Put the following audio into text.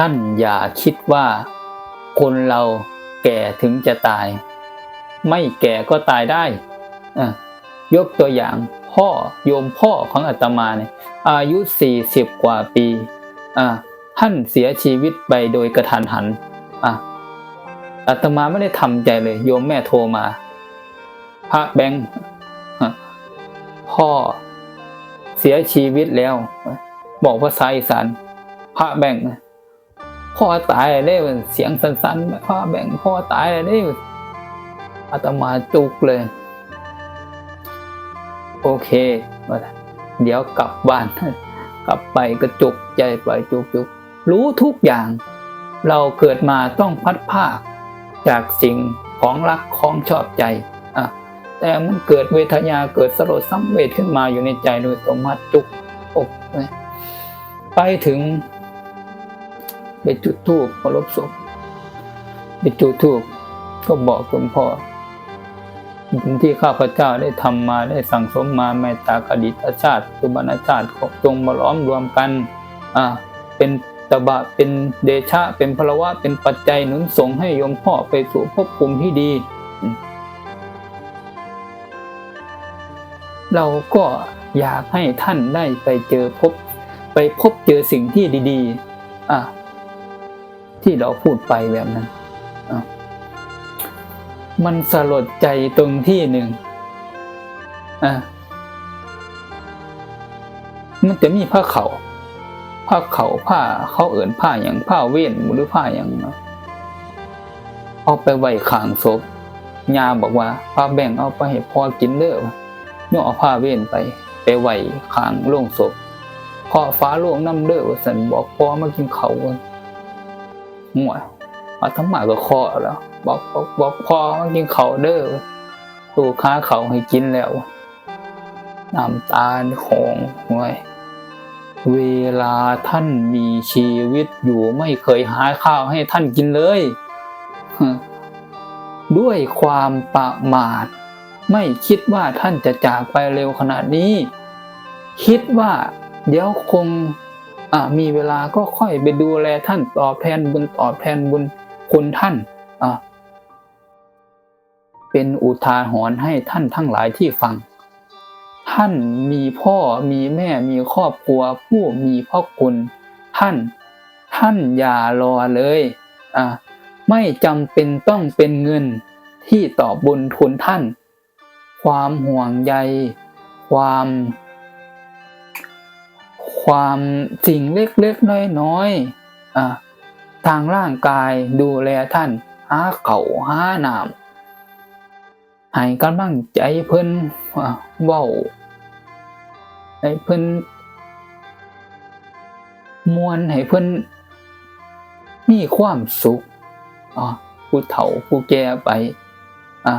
ท่านอย่าคิดว่า คนเราแก่ถึงจะตาย ไม่แก่ก็ตายได้ ยกตัวอย่างพ่อโยมพ่อของอาตมาเนี่ยอายุสี่สิบกว่าปีท่านเสียชีวิตไปโดยกระทันหันออาตมาไม่ได้ทำใจเลย โยมแม่โทรมา พระแบงค์พ่อเสียชีวิตแล้ว บอกภาษาอีสานพระแบงค์ พ่อตายเลยเสียงสั้นๆพระแบ่งพ่อตายเลยอาตมาจุกเลย โอเคว่าเดี๋ยวกลับบ้าน กลับไปก็จุกใจไปจุกจุกรู้ทุกอย่าง เราเกิดมาต้องพัดภาค จากสิ่งของรักของชอบใจอะแต่มันเกิดเวทนาเกิดสลดสังเวชขึ้นมาอยู่ในใจโดยสมัติจุกอกไปถึง ไปจุดธูปเคารพศพไปจุดธูปก็บอกหลวงพ่อบุญที่ข้าพเจ้าได้ทำมาได้สั่งสมมาแม้ตากดีตชาติปัจจุบันชาติของจงมาล้อมรวมกัน อ่า เป็นตบะเป็นเดชะเป็นพลวะเป็นปัจจัยหนุนส่งให้โยมพ่อไปสู่ภพภูมิที่ดี เราก็อยากให้ท่านได้ไปเจอพบ ไปพบเจอสิ่งที่ดี ๆ อะ ที่เราพูดไปแบบนั้น มันสลดใจตรงที่หนึ่งอะมันจะมีผ้าเขา่าผ้าเขา่าผ้าเขาเอิ่นผ้าอย่างผ้าเว้นหรือผ้าอย่างเนาะเอาไปไว้ขางศพยาบอกว่าผ้าแบ่งเอาไปให้พ่อกินเด้อย่อเอาผ้าเว้นไป ไปไว้ขางโลงศพพอฟ้าโลงน้ำเด้อว่าสันบอกพ่อมากินเขาวกัน หัวอาตมาก็คอแล้ว บอกบอกบอกพ่อกินเขาเด้อตูค้าเขาให้กินแล้วน้ำตาของห่วยเวลาท่านมีชีวิตอยู่ไม่เคยหาข้าวให้ท่านกินเลย ด้วยความประมาท ไม่คิดว่าท่านจะจากไปเร็วขนาดนี้ คิดว่าเดี๋ยวคง มีเวลาก็ค่อยไปดูแลท่านตอบแทนบุญตอบแทนบุญคุณท่านเป็นอุทาหรณ์ให้ท่านทั้งหลายที่ฟัง ท่านมีพ่อมีแม่มีครอบครัวผู้มีพ่อคุณ ท่าน ท่านอย่ารอเลยอ่าไม่จำเป็นต้องเป็นเงินที่ตอบบุญทุนท่าน ความห่วงใย ความ ความสิ่งเล็กๆน้อยๆอ่าทางร่างกายดูแลท่านหาเขาหาน้ำให้กำลังใจเพิ่นอ่าเว้าให้เพิ่นมวนให้เพิ่นมีความสุขอ่าผู้เฒ่าผู้แก่ไปอ่า